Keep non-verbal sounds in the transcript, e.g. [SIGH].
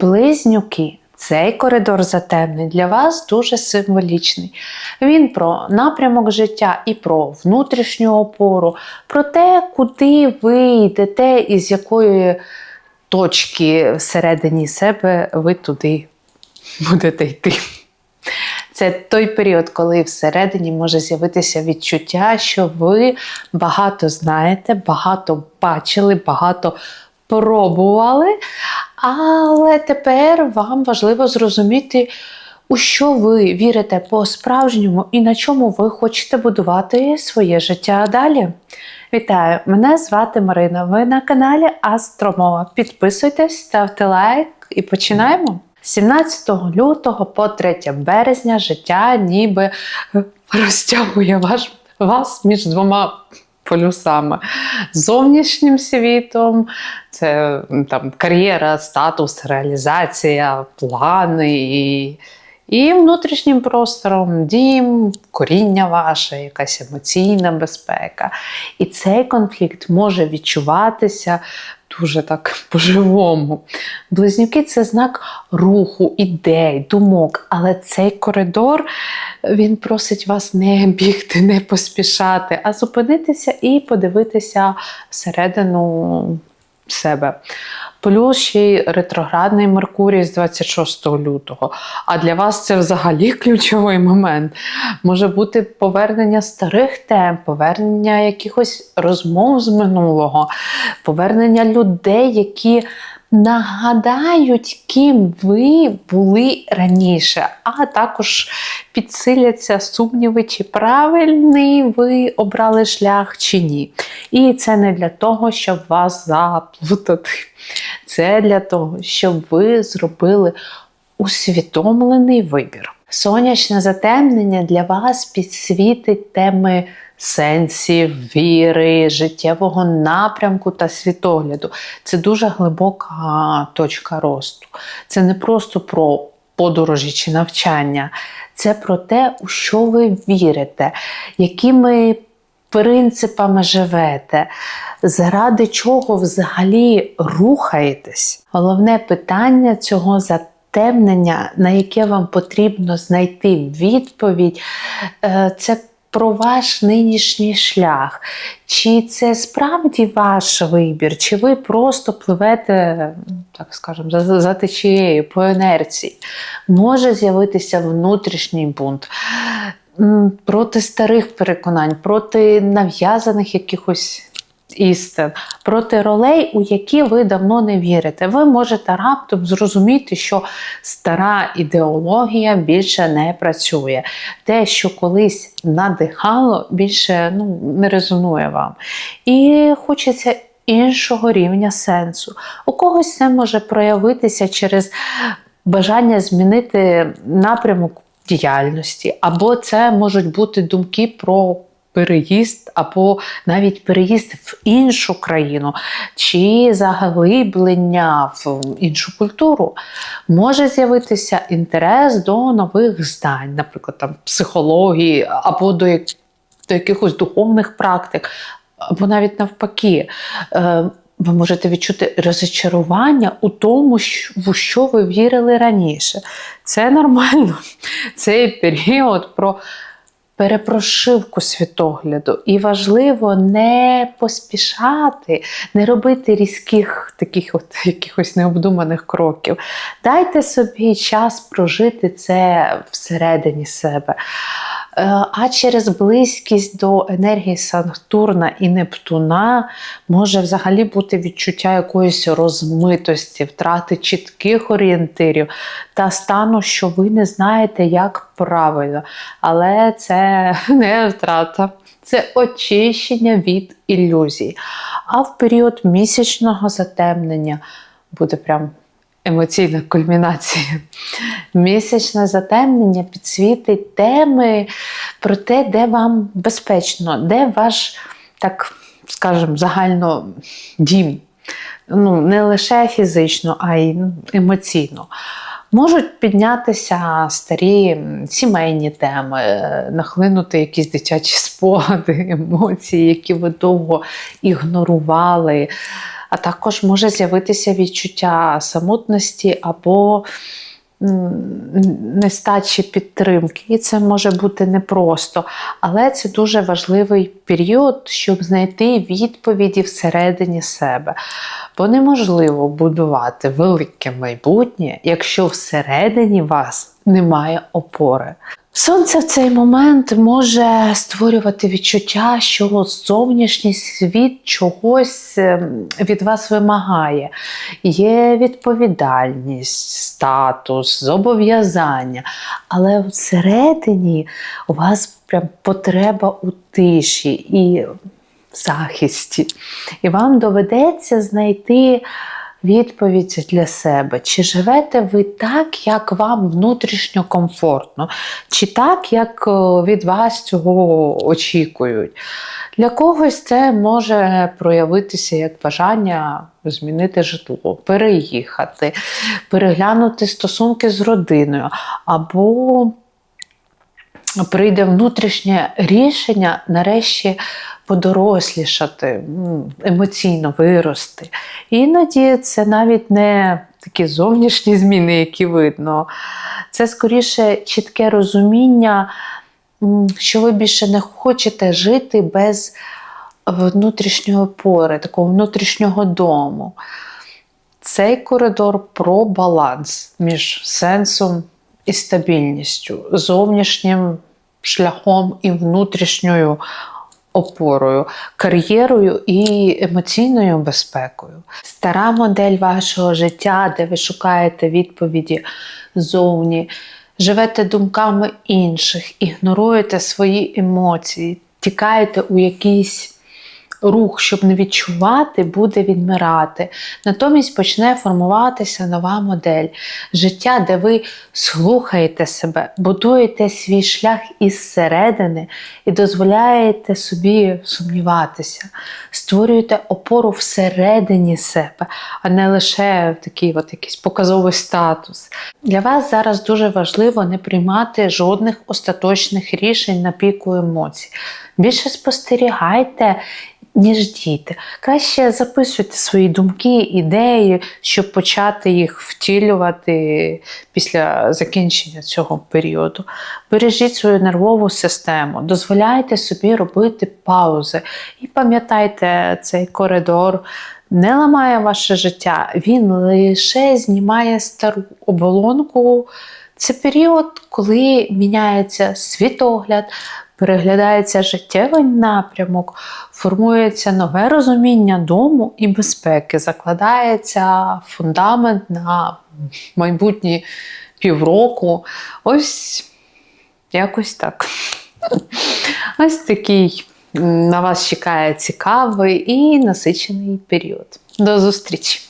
Близнюки. Цей коридор затемнень для вас дуже символічний. Він про напрямок життя і про внутрішню опору, про те, куди ви йдете і з якої точки всередині себе ви туди будете йти. Це той період, коли всередині може з'явитися відчуття, що ви багато знаєте, багато бачили, багато пробували, але тепер вам важливо зрозуміти, у що ви вірите по-справжньому і на чому ви хочете будувати своє життя далі. Вітаю! Мене звати Марина. Ви на каналі Астромова. Підписуйтесь, ставте лайк і починаємо. 17 лютого по 3 березня життя ніби розтягує ваш, вас між двома полюсами. Зовнішнім світом, це там кар'єра, статус, реалізація, плани і, і внутрішнім простором, дім, коріння ваше, якась емоційна безпека. І цей конфлікт може відчуватися дуже так по-живому. Близнюки це знак руху, ідей, думок, але цей коридор він просить вас не бігти, не поспішати, а зупинитися і подивитися всередину себе. Плюс ще й ретроградний Меркурій з 26 лютого. А для вас це взагалі [LAUGHS] ключовий момент. Може бути повернення старих тем, повернення якихось розмов з минулого, повернення людей, які нагадають, ким ви були раніше, а також підсиляться сумніви, чи правильний ви обрали шлях чи ні. І це не для того, щоб вас заплутати. Це для того, щоб ви зробили усвідомлений вибір. Сонячне затемнення для вас підсвітить теми сенсів, віри, життєвого напрямку та світогляду. Це дуже глибока точка росту. Це не просто про подорожі чи навчання, це про те, у що ви вірите, якими принципами живете, заради чого взагалі рухаєтесь. Головне питання цього затемнення, на яке вам потрібно знайти відповідь, е, це про ваш нинішній шлях. Чи це справді ваш вибір, чи ви просто пливете, так скажемо, за, за течією, по інерції? Може з'явитися внутрішній бунт проти старих переконань, проти нав'язаних якихось. Істин проти ролей, у які ви давно не вірите. Ви можете раптом зрозуміти, що стара ідеологія більше не працює. Те, що колись надихало, більше ну, не резонує вам. І хочеться іншого рівня сенсу. У когось це може проявитися через бажання змінити напрямок діяльності, або це можуть бути думки про переїзд, або навіть переїзд в іншу країну, чи заглиблення в іншу культуру, може з'явитися інтерес до нових знань, наприклад, там, психології, або до, як- до якихось духовних практик, або навіть навпаки. Е, ви можете відчути розчарування у тому, в що ви вірили раніше. Це нормально. Цей період про перепрошивку світогляду. І важливо не поспішати, не робити різких таких от [LAUGHS] якихось необдуманих кроків. Дайте собі час прожити це всередині себе. Е, А через близькість до енергії Сатурна і Нептуна може взагалі бути відчуття якоїсь розмитості, втрати чітких орієнтирів та стану, що ви не знаєте, як правильно. Але це [LAUGHS] не втрата, це очищення від ілюзій. А в період місячного затемнення буде прям емоційна кульмінація. Місячне затемнення підсвітить теми про те, де вам безпечно, де ваш, так скажемо, загально дім. Ну, не лише фізично, а й ну, емоційно. Можуть піднятися старі сімейні теми, е, нахлинути якісь дитячі спогади, емоції, які ви довго ігнорували. А також може з'явитися відчуття самотності або нестачі підтримки. І це може бути непросто, але це дуже важливий період, щоб знайти відповіді всередині себе. Бо неможливо будувати велике майбутнє, якщо всередині вас немає опори. Сонце в цей момент може створювати відчуття, що зовнішній світ чогось ем, від вас вимагає. Є відповідальність, статус, зобов'язання. Але всередині у вас прям потреба у тиші і захисті. І вам доведеться знайти відповідь для себе. Чи живете ви так, як вам внутрішньо комфортно, чи так, як е, від вас цього очікують. Для когось це може проявитися як бажання змінити житло, переїхати, переглянути стосунки з родиною, або прийде внутрішнє рішення нарешті подорослішати, емоційно вирости. Іноді це навіть не такі зовнішні зміни, які видно. Це скоріше чітке розуміння, що ви більше не хочете жити без внутрішньої опори, такого внутрішнього дому. Цей коридор про баланс між сенсом і стабільністю, зовнішнім шляхом і внутрішньою опорою, кар'єрою і емоційною безпекою. Стара модель вашого життя, де ви шукаєте відповіді зовні, живете думками інших, ігноруєте свої емоції, тікаєте у якийсь рух, щоб не відчувати, буде відмирати. Натомість почне формуватися нова модель життя, де ви слухаєте себе, будуєте свій шлях із середини і дозволяєте собі сумніватися, створюєте опору всередині себе, а не лише такий от якийсь показовий статус. Для вас зараз дуже важливо не приймати жодних остаточних рішень на піку емоцій. Більше спостерігайте ніж діти. Краще записуйте свої думки, ідеї, щоб почати їх втілювати після закінчення цього періоду. Бережіть свою нервову систему, дозволяйте собі робити паузи. І пам'ятайте, цей коридор. Не ламає ваше життя, він лише знімає стару оболонку. Це період, коли міняється світогляд, переглядається життєвий напрямок, формується нове розуміння дому і безпеки, закладається фундамент на майбутні півроку. Ось якось так. [LAUGHS] Ось такий на вас чекає цікавий і насичений період. До зустрічі!